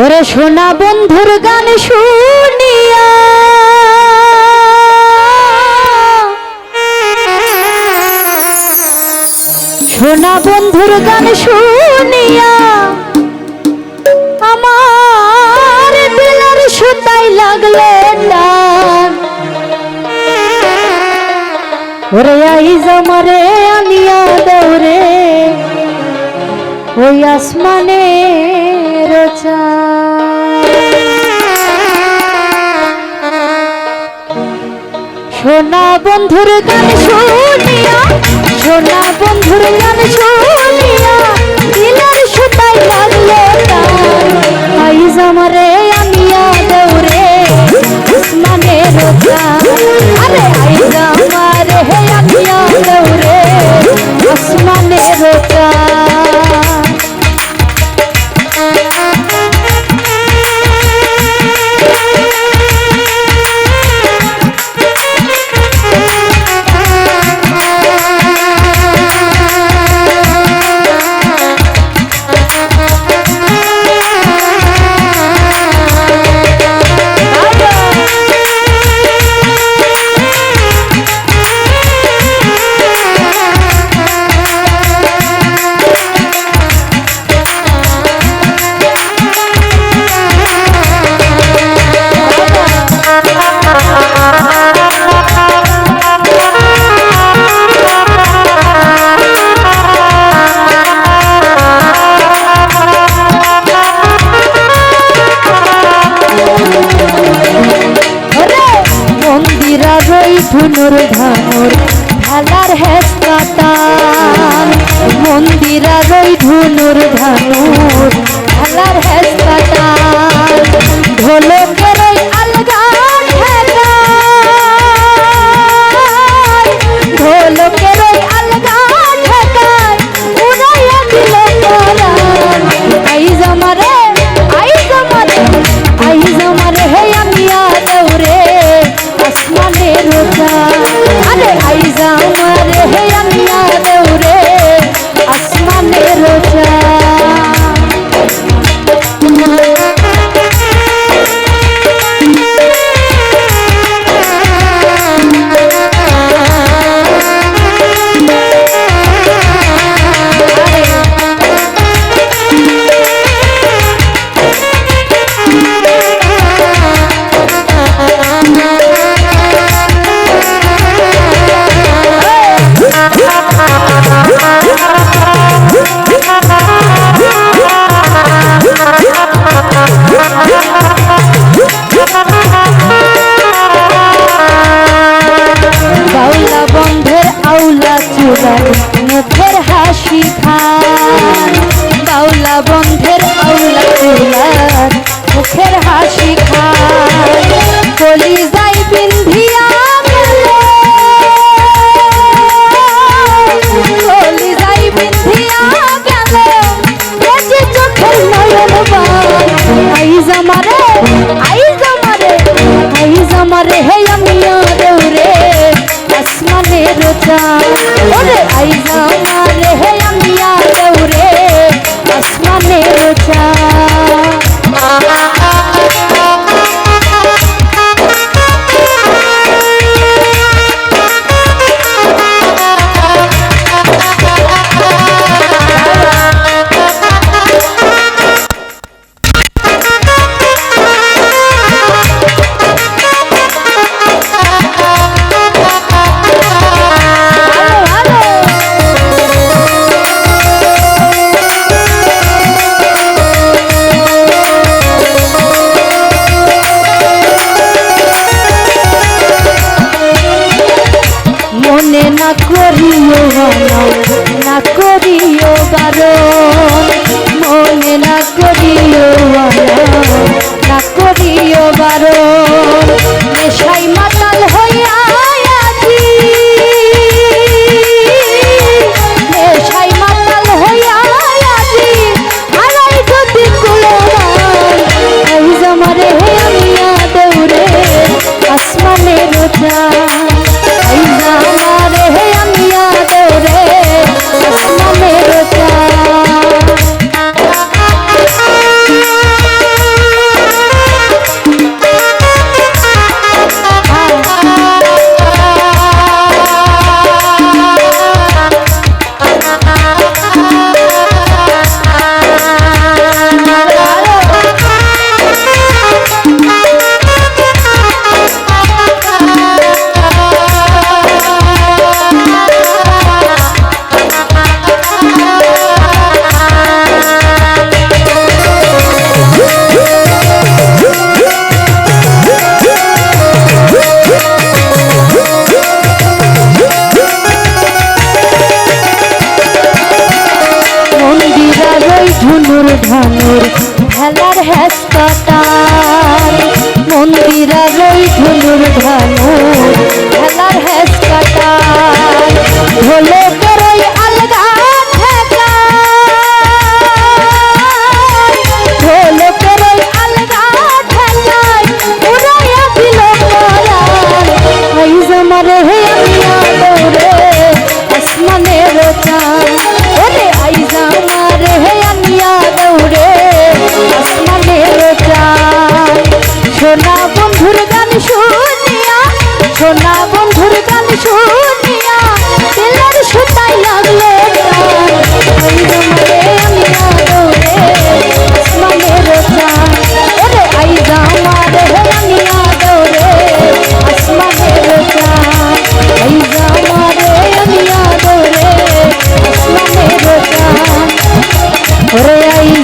ওরে সোনা বন্ধুর গান শুনিয়া। সোনা বন্ধুর গান শুনিয়া আমার দিলার সুতাই লাগলে টান ওরে আইজ আমারে আনিয়া দৌড়ে ওই আসমানে রচা সোনা বন্ধুর গান শুনিয়া সোনা বন্ধুর গান শুনিয়া সুতাই লাগল আইজ রই ধুনুর ধানুর ঢালার হেসকাটান মন্দিরা রই ধুনুর ধানুর ঢালার হেসকাটান ঢোলকের মনে না করিও না করিও বারো মনে না করিও না করিও বারো মন্দিরার ওই ঝুনুর খেলার হ্যাস ঢোলকের যাই